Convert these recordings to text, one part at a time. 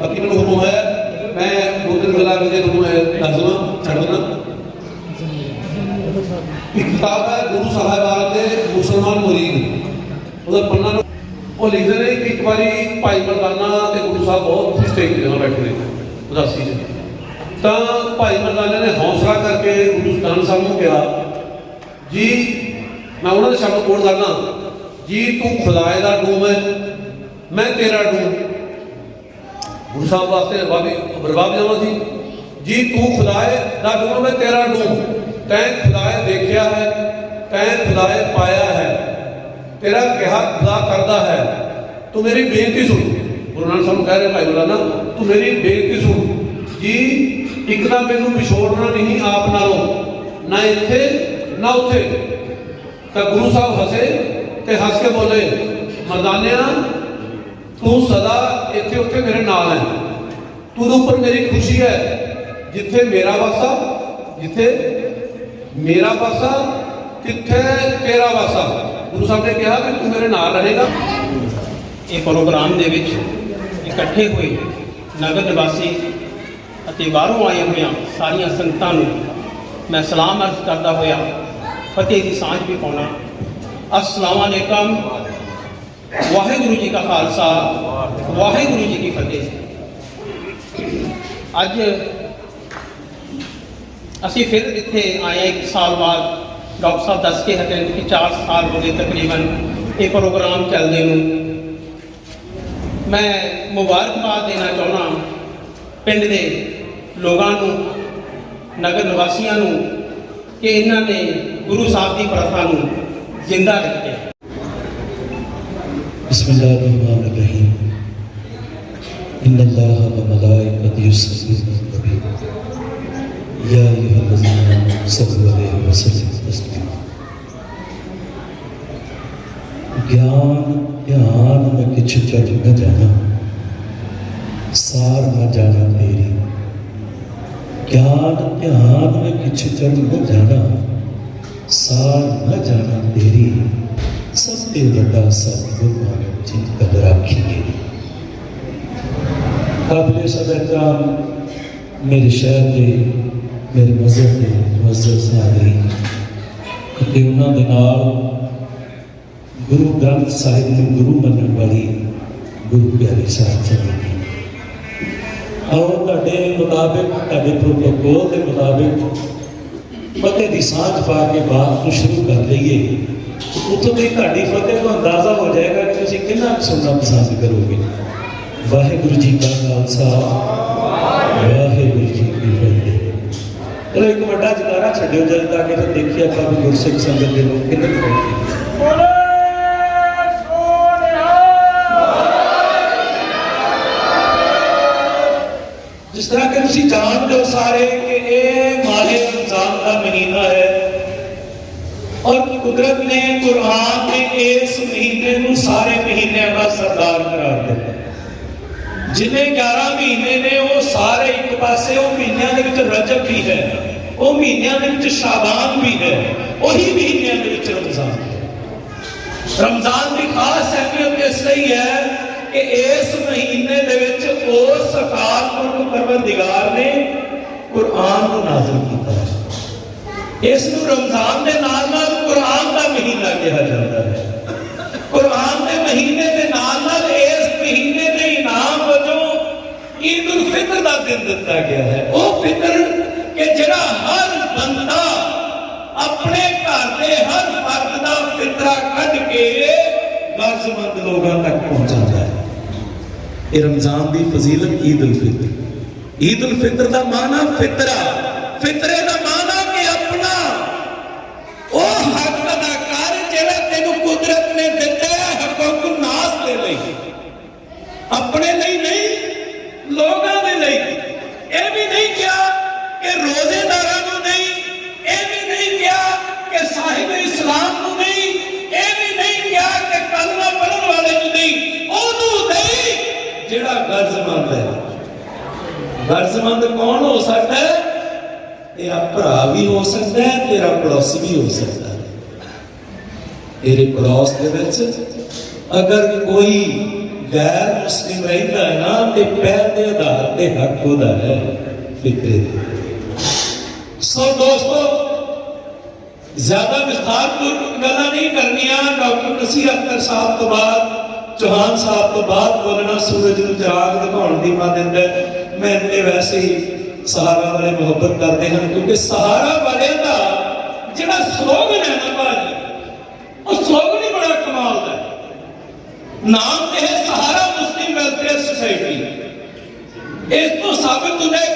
ਬਾਕੀ ਮੈਨੂੰ ਹੁਕਮ ਹੈ ਮੈਂ ਦੋ ਤਿੰਨ ਗੱਲਾਂ ਕਰਕੇ ਤੁਹਾਨੂੰ ਇਹ ਦੱਸ ਦਵਾਂ, ਛੱਡ ਦੇਣਾ। ਇੱਕ ਕਿਤਾਬ ਹੈ ਗੁਰੂ ਸਾਹਿਬਾਨ ਦੇ ਮੁਸਲਮਾਨ ਮੁਰੀਦ। ਉਹਦਾ ਪੰਨਾ ਉਹ ਲਿਖਦੇ ਨੇ ਕਿ ਇੱਕ ਵਾਰੀ ਭਾਈ ਮਰਦਾਨਾ ਤੇ ਗੁਰੂ ਸਾਹਿਬ ਬਹੁਤ ਸਟੇਜ ਤੇ ਬੈਠੇ ਨੇ, ਉਦਾਸੀ ਚ। ਤਾਂ ਭਾਈ ਮਰਦਾਨਾ ਨੇ ਹੌਸਲਾ ਕਰਕੇ ਗੁਰੂ ਨਾਨਕ ਸਾਹਿਬ ਨੂੰ ਕਿਹਾ, ਜੀ, ਮੈਂ ਉਹਨਾਂ ਦੇ ਸ਼ਬਦ ਕੋਟ ਕਰਨਾ ਜੀ, ਤੂੰ ਖੁਦਾਏ ਦਾ ਡੂਮ ਹੈ, ਮੈਂ ਤੇਰਾ ਡੂਮ ਗੁਰੂ ਸਾਹਿਬ ਵਾਸਤੇ ਬਾਬੀ ਬਰਬਾਦ ਜਾਣਾ ਸੀ। ਜੀ, ਤੂੰ ਖੁਦਾਏ, ਨਾ ਡੂਮ ਮੈਂ ਤੇਰਾ ਡੂਮ ਤੈਂ ਖੁਦਾਏ ਦੇਖਿਆ ਹੈ, ਤੈਂ ਖੁਦਾਏ ਪਾਇਆ ਹੈ। ਤੇਰਾ ਕਿਹਾ ਖੁਦਾ ਕਰਦਾ ਹੈ। ਤੂੰ ਮੇਰੀ ਬੇਨਤੀ ਸੁਣ। ਗੁਰੂ ਨਾਨਕ ਸਾਹਿਬ ਕਹਿ ਰਹੇ ਭਾਈ ਬੁਲਾਣਾ ਤੂੰ ਮੇਰੀ ਬੇਨਤੀ ਸੁਣ। ਜੀ, ਇੱਕ ਤਾਂ ਮੈਨੂੰ ਵਿਛੋੜਨਾ ਨਹੀਂ ਆਪ ਨਾਲੋਂ, ਨਾ ਇੱਥੇ, ਨਾ ਉੱਥੇ। ਤਾਂ ਗੁਰੂ ਸਾਹਿਬ ਹਸੇ ਤੇ ਹੱਸ ਕੇ ਬੋਲੇ, ਮਰਦਾਨਿਆ ਤੂੰ ਸਦਾ ਇੱਥੇ ਉੱਥੇ ਮੇਰੇ ਨਾਲ ਹੈ। ਤੂੰ ਉੱਪਰ ਮੇਰੀ ਖੁਸ਼ੀ ਹੈ। ਜਿੱਥੇ ਮੇਰਾ ਵਾਸਾ, ਜਿੱਥੇ ਮੇਰਾ ਵਾਸਾ ਕਿੱਥੇ ਤੇਰਾ ਵਾਸਾ। ਗੁਰੂ ਸਾਹਿਬ ਨੇ ਕਿਹਾ ਕਿ ਤੂੰ ਮੇਰੇ ਨਾਲ ਰਹੇਗਾ। ਇਹ ਪ੍ਰੋਗਰਾਮ ਦੇ ਵਿੱਚ ਇਕੱਠੇ ਹੋਏ ਨਗਰ ਨਿਵਾਸੀ ਅਤੇ ਬਾਹਰੋਂ ਆਏ ਹੋਇਆਂ ਸਾਰੀਆਂ ਸੰਗਤਾਂ ਨੂੰ ਮੈਂ ਸਲਾਮ ਅਰਜ਼ ਕਰਦਾ ਹੋਇਆ, ਫਤਿਹ ਦੀ ਸਾਂਝ ਵੀ ਪਾਉਣਾ। ਅਸਲਾਮ ਅਲੈਕਮ। ਵਾਹਿਗੁਰੂ ਜੀ ਕਾ ਖਾਲਸਾ, ਵਾਹਿਗੁਰੂ ਜੀ ਕੀ ਫਤਿਹ। ਅੱਜ ਅਸੀਂ ਫਿਰ ਇੱਥੇ ਆਏ ਇੱਕ ਸਾਲ ਬਾਅਦ। ਡਾਕਟਰ ਸਾਹਿਬ ਦੱਸ ਕੇ ਹਟੇ ਨੇ ਕਿ 4 ਸਾਲ ਹੋ ਗਏ ਤਕਰੀਬਨ ਇਹ ਪ੍ਰੋਗਰਾਮ ਚੱਲਦੇ ਨੂੰ। ਮੈਂ ਮੁਬਾਰਕਬਾਦ ਦੇਣਾ ਚਾਹੁੰਦਾ ਪਿੰਡ ਦੇ ਲੋਕਾਂ ਨੂੰ, ਨਗਰ ਨਿਵਾਸੀਆਂ ਨੂੰ ਕਿ ਇਹਨਾਂ ਨੇ ਗੁਰੂ ਸਾਹਿਬ ਦੀ ਪ੍ਰਥਾ ਨੂੰ ਜ਼ਿੰਦਾ ਰੱਖਿਆ। بسم الله الرحمن الرحيم إن الله وملائكته يصلون على النبي يا أيها الذين آمنوا صلوا عليه وسلموا تسليما ज्ञान ध्यान में किछ जज न जाना सार न जाना तेरी ज्ञान ध्यान में किछ जज न जाना सार न जाना तेरी ਤੇ ਵੱਡਾ ਸਤਿਗੁਰ ਮਾਨਵ ਜੀ ਕਦ ਰਾਖੀਏ ਕਾਬਲੇ ਸਦਰਤਾਮ ਮੇਰੇ ਸ਼ਹਿਰ ਦੇ ਮੇਰੇ ਮਜ਼ਹਬ ਦੇ ਮਜ਼ਹਬ ਸਾਦਰੀ ਅਤੇ ਉਹਨਾਂ ਦੇ ਨਾਲ ਗੁਰੂ ਗ੍ਰੰਥ ਸਾਹਿਬ ਨੂੰ ਗੁਰੂ ਮੰਨਣ ਵਾਲੀ ਗੁਰੂ ਪਿਆਰੀ ਸਾਹਿਬ ਜੀ ਔਰ ਤੁਹਾਡੇ ਮੁਤਾਬਿਕ ਤੁਹਾਡੇ ਪ੍ਰੋਟੋਕੋਲ ਦੇ ਮੁਤਾਬਿਕ ਫਤਿਹ ਦੀ ਸਾਂਝ ਪਾ ਕੇ ਬਾਤ ਨੂੰ ਸ਼ੁਰੂ ਕਰ ਲਈਏ ਉੱਥੋਂ ਦੀ ਤੁਹਾਡੀ ਫਤਿਹ ਤੋਂ ਅੰਦਾਜ਼ਾ ਹੋ ਜਾਏਗਾ ਕਿ ਤੁਸੀਂ ਕਿੰਨਾ ਕੁ ਸੁਣਨਾ ਪਸੰਦ ਕਰੋਗੇ? ਵਾਹਿਗੁਰੂ ਜੀ ਕਾ ਖਾਲਸਾ। ਵਾਹਿਗੁਰੂ ਜੀ ਕੀ ਫਤਿਹ। ਚਲੋ ਇੱਕ ਵੱਡਾ ਜਤਾਰਾ ਛੱਡਿਓ ਜਦ ਤੱਕ ਫਿਰ ਦੇਖੀਏ ਆਪਾਂ ਵੀ ਗੁਰਸਿੱਖ ਸੰਗਤ ਦੇ ਲੋਕ ਕਿੰਨੇ ਕੁ ਬੈਠੇ ਜਿਸ ਤਰ੍ਹਾਂ ਕਿ ਤੁਸੀਂ ਜਾਣਦੇ ਹੋ ਸਾਰੇ ਕਿ ਇਹ ਮਾਲੇ ਰਮਜ਼ਾਨ ਦਾ ਮਹੀਨਾ ਹੈ। ਔਰ ਕੁਦਰਤ ਨੇ ਕੁਰਾਨ ਨੇ ਇਸ ਮਹੀਨੇ ਨੂੰ ਸਾਰੇ ਮਹੀਨਿਆਂ ਦਾ ਸਰਦਾਰ ਕਰਾਰ ਦਿੱਤਾ। ਜਿਨੇ 11 ਮਹੀਨੇ ਨੇ, ਉਹ ਸਾਰੇ ਇੱਕ ਪਾਸੇ, ਉਹ ਮਹੀਨਿਆਂ ਦੇ ਵਿੱਚ ਰਜਬ ਵੀ ਹੈ, ਉਹ ਮਹੀਨਿਆਂ ਦੇ ਵਿੱਚ ਸ਼ਾਬਾਨ ਵੀ ਹੈ, ਉਹੀ ਮਹੀਨਿਆਂ ਦੇ ਵਿੱਚ ਰਮਜ਼ਾਨ ਰਮਜ਼ਾਨ ਦੀ ਖਾਸ ਅਹਿਮੀਅਤ ਇਸ ਲਈ ਹੈ ਕਿ ਇਸ ਮਹੀਨੇ ਦੇ ਵਿੱਚ ਉਸ ਸਕਾਲਪੁਰਖ ਪਰਵਰਦਿਗਾਰ ਨੇ ਕੁਰਾਨ ਨੂੰ ਨਾਜ਼ਿਲ ਕੀਤਾ। ਇਸ ਨੂੰ ਰਮਜ਼ਾਨ ਦੇ ਨਾਲ ਨਾਲ ਕੁਰਾਨ ਦਾ ਮਹੀਨਾ ਕਿਹਾ ਜਾਂਦਾ ਹੈ। ਕੁਰਾਨ ਦੇ ਮਹੀਨੇ ਦੇ ਨਾਲ ਨਾਲ ਇਸ ਮਹੀਨੇ ਦੇ ਇਨਾਮ ਵਜੋਂ ਈਦ ਉਲ ਫਿਤਰ ਦਾ ਦਿਨ ਦਿੱਤਾ ਗਿਆ ਹੈ। ਉਹ ਫਿਤਰ ਕਿ ਜਿਹੜਾ ਹਰ ਬੰਦਾ ਆਪਣੇ ਘਰ ਦੇ ਹਰ ਫਰਦ ਦਾ ਫਿਤਰਾ ਕੱਢ ਕੇ ਗਰਜ਼ਮੰਦ ਲੋਕਾਂ ਤੱਕ ਪਹੁੰਚਾਉਂਦਾ ਹੈ। ਇਹ ਰਮਜ਼ਾਨ ਦੀ ਫਜ਼ੀਲਤ ਈਦ ਉਲ ਫਿਤਰ। ਈਦ ਉਲ ਫਿਤਰ ਦਾ ਮਾਨਾ ਫਿਤਰਾ। ਫਿਤਰੇ ਦਾ ਮਾਨਾ ਕਿ ਆਪਣਾ ਉਹ ਹੱਕ ਅਦਾ ਕਰ ਜਿਹੜਾ ਤੈਨੂੰ ਕੁਦਰਤ ਨੇ ਦਿੱਤਾ ਹੈ ਹਕੂਕ ਨਾਸ ਦੇ ਲਈ ਆਪਣੇ ਲਈ ਨਹੀਂ ਲੋਕਾਂ ਦੇ ਲਈ ਇਹ ਵੀ ਨਹੀਂ ਕਿਹਾ ਕਿ ਰੋਜ਼ੇਦਾਰਾਂ ਨੂੰ ਨਹੀਂ, ਇਹ ਵੀ ਨਹੀਂ ਕਿਹਾ ਕਿ ਸਾਹਿਬ ਇਸਲਾਮ ਨੂੰ ਨਹੀਂ, ਇਹ ਵੀ ਨਹੀਂ ਕਿਹਾ ਕਿ ਕਲਮਾ ਪੜਨ ਵਾਲੇ ਨੂੰ ਨਹੀਂ, ਉਹਨੂੰ ਨਹੀਂ ਜਿਹੜਾ ਗਰਜ਼ਮੰਦ ਹੈ। ਗਰਜ਼ਮੰਦ ਕੌਣ ਹੋ ਸਕਦਾ ਹੈ? ਤੇਰਾ ਭਰਾ ਵੀ ਹੋ ਸਕਦਾ ਹੈ, ਤੇਰਾ ਪੜੋਸੀ ਵੀ ਹੋ ਸਕਦਾ ਹੈ। ਤੇਰੇ ਪੜੋਸ ਦੇ ਵਿੱਚ ਅਗਰ ਕੋਈ ਗੈਰ ਮੁਸਲਿਮ ਰਹਿੰਦਾ ਹੈ ਨਾ, ਤੇ ਪਹਿਲ ਦੇ ਆਧਾਰ ਤੇ ਹੱਕ ਉਹਦਾ ਹੈ ਫਿਤਰੇ ਦੇ। ਸੋ ਦੋਸਤੋ, ਜ਼ਿਆਦਾ ਵਿਸਥਾਰਪੂਰਵਕ ਗੱਲਾਂ ਨਹੀਂ ਕਰਨੀਆਂ। ਡਾਕਟਰ ਨਸੀਰ ਅਖਤਰ ਸਾਹਿਬ ਤੋਂ ਬਾਅਦ, ਚੌਹਾਨ ਸਾਹਿਬ ਤੋਂ ਬਾਅਦ ਬੋਲਣਾ ਸੂਰਜ ਨੂੰ ਚਾਗ ਦਿਖਾਉਣ ਦੀ ਮਾ ਦਿੰਦਾ ਮੈਂ ਤੇ ਵੈਸੇ ਹੀ ਸਹਾਰਾ ਵਾਲੇ ਮੁਹੱਬਤ ਕਰਦੇ ਹਨ ਕਿਉਂਕਿ ਸਹਾਰਾ ਵਾਲੇ ਦਾ ਜਿਹੜਾ ਸਲੋਗਨ ਹੈ ਨਾ ਭਾਜੀ, ਉਹ ਸਲੋਗਨ ਹੀ ਬੜਾ ਕਮਾਲ ਦਾ ਨਾਮ ਇਹ ਸਹਾਰਾ ਮੁਸਲਿਮ ਵੈਲਫੇਅਰ ਸੁਸਾਇਟੀ। ਇਸ ਤੋਂ ਸਾਬਤ ਹੁੰਦਾ ਹੈ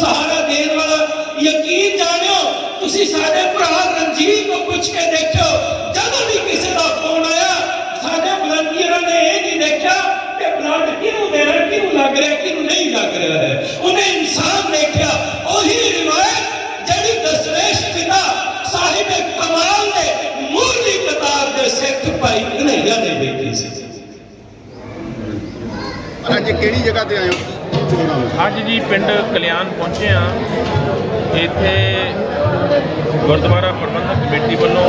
ਸਹਾਰਾ ਦੇਣ ਵਾਲਾ। ਯਕੀਨ ਜਾਣਿਓ, ਤੁਸੀਂ ਸਾਡੇ ਭਰਾ ਰਣਜੀਤ ਨੂੰ ਪੁੱਛ ਕੇ ਦੇਖਿਓ। ਜਦੋਂ ਵੀ ਕਿਸੇ ਦਾ ਫੋਨ ਆਇਆ, ਸਾਡੇ ਵਲੰਟੀਅਰਾਂ ਨੇ ਇਹ ਨਹੀਂ ਦੇਖਿਆ ਕਿ ਬਲੱਡ ਕਿਹਨੂੰ ਦੇਣਾ, ਕਿਹਨੂੰ ਲੱਗ ਰਿਹਾ, ਕਿਹਨੂੰ ਨਹੀਂ ਲੱਗ ਰਿਹਾ ਹੈ। ਉਹਨੇ ਇਨਸਾਨ ਦੇਖਿਆ, ਉਹੀ ਰਿਵਾਇਤ ਜਿਹੜੀ ਦਸਵੇਸ਼ ਪਿਤਾ ਸਾਹਿਬ ਕਮਾਲ ਨੇ ਮੂਰਲੀ ਕਤਾਰ ਦੇ ਸਿੱਖ ਭਾਈ ਕਨਈਆ ਨੇ ਵੇਖੀ ਸੀ। ਅੱਜ ਕਿਹੜੀ ਜਗ੍ਹਾ ਤੇ ਆਏ ਹੋ? ਪ੍ਰੋਗਰਾਮ ਅੱਜ ਜੀ, ਪਿੰਡ ਕਲਿਆਣ ਪਹੁੰਚੇ ਆ ਇੱਥੇ ਗੁਰਦੁਆਰਾ ਪ੍ਰਬੰਧਕ ਕਮੇਟੀ ਵੱਲੋਂ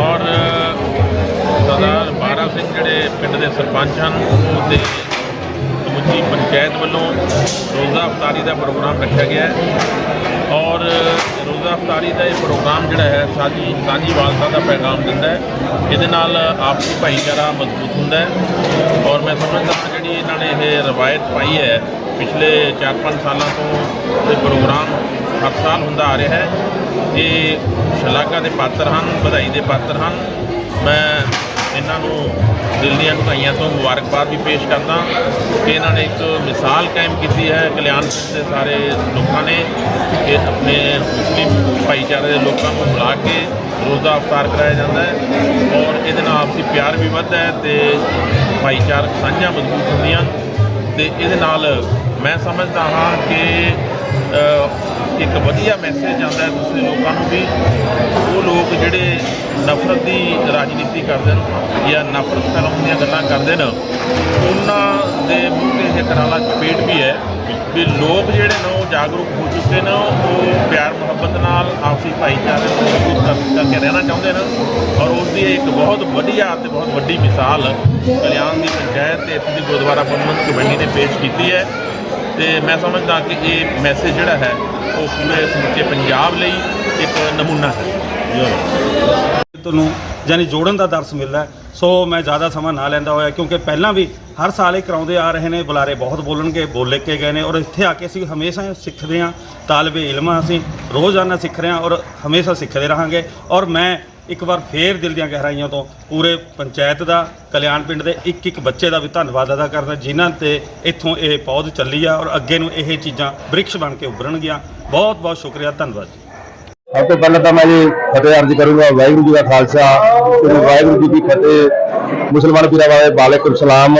ਔਰ ਸਰਦਾਰ ਬਾਰਾ ਸਿੰਘ ਜਿਹੜੇ ਪਿੰਡ ਦੇ ਸਰਪੰਚ ਹਨ, ਉਹਦੇ ਸਮੁੱਚੀ ਪੰਚਾਇਤ ਵੱਲੋਂ ਰੋਜ਼ਾ ਅਫਤਾਰੀ ਦਾ ਪ੍ਰੋਗਰਾਮ ਰੱਖਿਆ ਗਿਆ ਹੈ। ਔਰ ਰੋਜ਼ਾ ਅਫਤਾਰੀ ਦਾ ਇਹ ਪ੍ਰੋਗਰਾਮ ਜਿਹੜਾ ਹੈ ਸਾਜੀ ਸਾਂਝੀਵਾਲਤਾ ਦਾ ਪੈਗਾਮ ਦਿੰਦਾ ਹੈ। ਇਹਦੇ ਨਾਲ ਆਪਸੀ ਭਾਈਚਾਰਾ ਮਜ਼ਬੂਤ ਹੁੰਦਾ ਹੈ। ਔਰ ਮੈਂ ਸਮਝਦਾ ਹਾਂ ਜਿਹੜੀ ਇਹਨਾਂ ਨੇ ਇਹ ਰਵਾਇਤ ਪਾਈ ਹੈ, ਪਿਛਲੇ 4-5 ਸਾਲਾਂ ਤੋਂ ਇਹ ਪ੍ਰੋਗਰਾਮ ਹਰ ਸਾਲ ਹੁੰਦਾ ਆ ਰਿਹਾ ਹੈ। ਇਹ ਸ਼ਲਾਘਾ ਦੇ ਪਾਤਰ ਹਨ, ਵਧਾਈ ਦੇ ਪਾਤਰ ਹਨ। ਮੈਂ ਇਹਨਾਂ ਨੂੰ ਦਿਲ ਦੀਆਂ ਵਧਾਈਆਂ ਤੋਂ ਮੁਬਾਰਕਬਾਦ ਵੀ ਪੇਸ਼ ਕਰਦਾ। ਕਿ ਇਹਨਾਂ ਨੇ ਇੱਕ ਮਿਸਾਲ ਕਾਇਮ ਕੀਤੀ ਹੈ, ਕਲਿਆਣ ਸਿੰਘ ਦੇ ਸਾਰੇ ਲੋਕਾਂ ਨੇ ਕਿ ਆਪਣੇ ਮੁਸਲਿਮ ਭਾਈਚਾਰੇ ਦੇ ਲੋਕਾਂ ਨੂੰ ਬੁਲਾ ਕੇ ਰੋਜ਼ਾ ਅਫਤਾਰ ਕਰਾਇਆ ਜਾਂਦਾ ਹੈ ਔਰ ਇਹਦੇ ਨਾਲ ਆਪਸੀ ਪਿਆਰ ਵੀ ਵੱਧਦਾ ਹੈ ਤੇ ਭਾਈਚਾਰਕ ਸਾਂਝਾਂ ਮਜ਼ਬੂਤ ਹੁੰਦੀਆਂ। ਤੇ ਇਹਦੇ ਨਾਲ ਮੈਂ ਸਮਝਦਾ ਹਾਂ ਕਿ ਇੱਕ ਵਧੀਆ ਮੈਸੇਜ ਆਉਂਦਾ ਹੈ ਦੂਸਰੇ ਲੋਕਾਂ ਨੂੰ ਵੀ। ਉਹ ਲੋਕ ਜਿਹੜੇ ਨਫ਼ਰਤ ਦੀ ਰਾਜਨੀਤੀ ਕਰਦੇ ਨੇ ਜਾਂ ਨਫ਼ਰਤ ਫੈਲਾਉਣ ਦੀਆਂ ਗੱਲਾਂ ਕਰਦੇ ਨੇ, ਉਹਨਾਂ ਦੇ ਮੂੰਹ ਤੇ ਇਹ ਕਰਾਲਾ ਚਪੇਟ ਵੀ ਹੈ ਵੀ ਲੋਕ ਜਿਹੜੇ ਨੇ ਉਹ ਜਾਗਰੂਕ ਹੋ ਚੁੱਕੇ ਨੇ, ਉਹ ਪਿਆਰ ਮੁਹੱਬਤ ਨਾਲ ਆਪਸੀ ਭਾਈਚਾਰੇ ਨੂੰ ਮਜ਼ਬੂਤ ਕਰ ਕਰਕੇ ਰਹਿਣਾ ਚਾਹੁੰਦੇ ਨੇ ਔਰ ਉਸ ਦੀ ਇੱਕ ਬਹੁਤ ਵਧੀਆ ਤੇ ਬਹੁਤ ਵੱਡੀ ਮਿਸਾਲ ਕਲਿਆਣ ਦੀ ਪੰਚਾਇਤ ਤੇ ਇੱਥੇ ਦੀ ਗੁਰਦੁਆਰਾ ਪ੍ਰਬੰਧਕ ਕਮੇਟੀ ਨੇ ਪੇਸ਼ ਕੀਤੀ ਹੈ। ਤੇ ਮੈਂ ਸਮਝਦਾ ਕਿ ਇਹ ਮੈਸੇਜ ਜਿਹੜਾ ਹੈ, ਉਹ ਪੂਰੇ ਸਮੁੱਚੇ ਪੰਜਾਬ ਲਈ ਇੱਕ ਨਮੂਨਾ ਹੈ। ਤੁਹਾਨੂੰ ਯਾਨੀ ਜੋੜਨ ਦਾ ਦਰਸ ਮਿਲਦਾ ਸੋ ਮੈਂ ਜ਼ਿਆਦਾ ਸਮਾਂ ਨਾ ਲੈਂਦਾ ਹੋਇਆ, ਕਿਉਂਕਿ ਪਹਿਲਾਂ ਵੀ ਹਰ ਸਾਲ ਇਹ ਕਰਾਉਂਦੇ ਆ ਰਹੇ ਨੇ, ਬੁਲਾਰੇ ਬਹੁਤ ਬੋਲਣਗੇ, ਬੋਲੇ ਕੇ ਗਏ ਨੇ, ਔਰ ਇੱਥੇ ਆ ਕੇ ਅਸੀਂ ਹਮੇਸ਼ਾ ਸਿੱਖਦੇ ਹਾਂ, ਤਾਲਬੇ ਇਲਮਾਂ ਅਸੀਂ ਰੋਜ਼ਾਨਾ ਸਿੱਖ ਰਹੇ ਹਾਂ ਔਰ ਹਮੇਸ਼ਾ ਸਿੱਖਦੇ ਰਹਾਂਗੇ, ਔਰ ਮੈਂ ਇੱਕ ਵਾਰ ਫੇਰ ਦਿਲ ਦੀਆਂ ਗਹਿਰਾਈਆਂ ਤੋਂ ਪੂਰੇ ਪੰਚਾਇਤ ਦਾ, ਕਲਿਆਣ ਪਿੰਡ ਦੇ ਇੱਕ ਇੱਕ ਬੱਚੇ ਦਾ ਵੀ ਧੰਨਵਾਦ ਅਦਾ ਕਰਦਾ, ਜਿਨ੍ਹਾਂ ਤੇ ਇੱਥੋਂ ਇਹ ਪੌਦ ਚੱਲੀ ਆ ਔਰ ਅੱਗੇ ਨੂੰ ਇਹ ਚੀਜ਼ਾਂ ਬ੍ਰਿਕਸ਼ ਬਣ ਕੇ ਉੱਭਰਨਗੀਆਂ। ਬਹੁਤ ਬਹੁਤ ਸ਼ੁਕਰੀਆ, ਧੰਨਵਾਦ ਜੀ। ਸਭ ਤੋਂ ਪਹਿਲਾਂ ਤਾਂ ਮੈਂ ਜੀ ਫਤਿਹ ਅਰਜ਼ ਕਰੂੰਗਾ ਵਾਹਿਗੁਰੂ ਜੀ ਦਾ ਖਾਲਸਾ, ਤੇ ਵਾਹਿਗੁਰੂ ਜੀ ਦੀ ਫਤਿਹ। ਮੁਸਲਮਾਨ ਵੀਰਾਂ ਵਾਲੇ ਵਾਲੇਕੁਮ ਸਲਾਮ।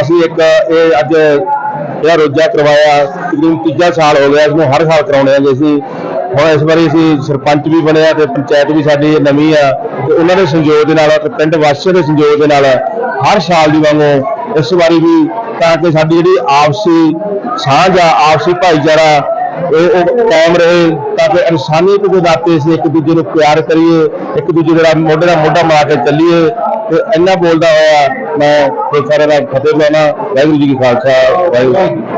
ਅਸੀਂ ਇੱਕ ਇਹ ਅੱਜ ਇਹ ਰੋਜ਼ਾ ਕਰਵਾਇਆ, ਤਕਰੀਬਨ ਤੀਜਾ ਸਾਲ ਹੋ ਗਿਆ, ਇਸ ਨੂੰ ਹਰ ਸਾਲ ਕਰਾਉਂਦੇ ਜੀ ਅਸੀਂ। ਹੁਣ ਇਸ ਵਾਰੀ ਅਸੀਂ ਸਰਪੰਚ ਵੀ ਬਣਿਆ ਤੇ ਪੰਚਾਇਤ ਵੀ ਸਾਡੀ ਨਵੀਂ ਆ ਤੇ ਉਹਨਾਂ ਦੇ ਸੰਯੋਗ ਦੇ ਨਾਲ ਤੇ ਪਿੰਡ ਵਾਸੀਆਂ ਦੇ ਸੰਯੋਗ ਦੇ ਨਾਲ ਹਰ ਸਾਲ ਦੀ ਵਾਂਗੂ ਇਸ ਵਾਰੀ ਵੀ ਤਾਂ ਕਿ ਸਾਡੀ ਜਿਹੜੀ ਆਪਸੀ ਸਾਂਝ ਆ, ਆਪਸੀ ਭਾਈਚਾਰਾ ਉਹ ਉਹ ਕਾਇਮ ਰਹੇ ਤਾਂ ਕਿ ਇਨਸਾਨੀਅਤ ਦੇ ਨਾਤੇ ਅਸੀਂ ਇੱਕ ਦੂਜੇ ਨੂੰ ਪਿਆਰ ਕਰੀਏ, ਇੱਕ ਦੂਜੇ ਦਾ ਮੋਢੇ ਨਾਲ ਮੋਢਾ ਮਿਲਾ ਕੇ ਚੱਲੀਏ ਤੇ ਇੰਨਾ ਬੋਲਦਾ ਹੋਇਆ ਮੈਂ ਇਹ ਸਾਰਿਆਂ ਦਾ ਫਤਿਹ ਬੁਲਾਉਣਾ ਵਾਹਿਗੁਰੂ ਜੀ ਕੀ ਖਾਲਸਾ, ਵਾਹਿਗੁਰੂ ਜੀ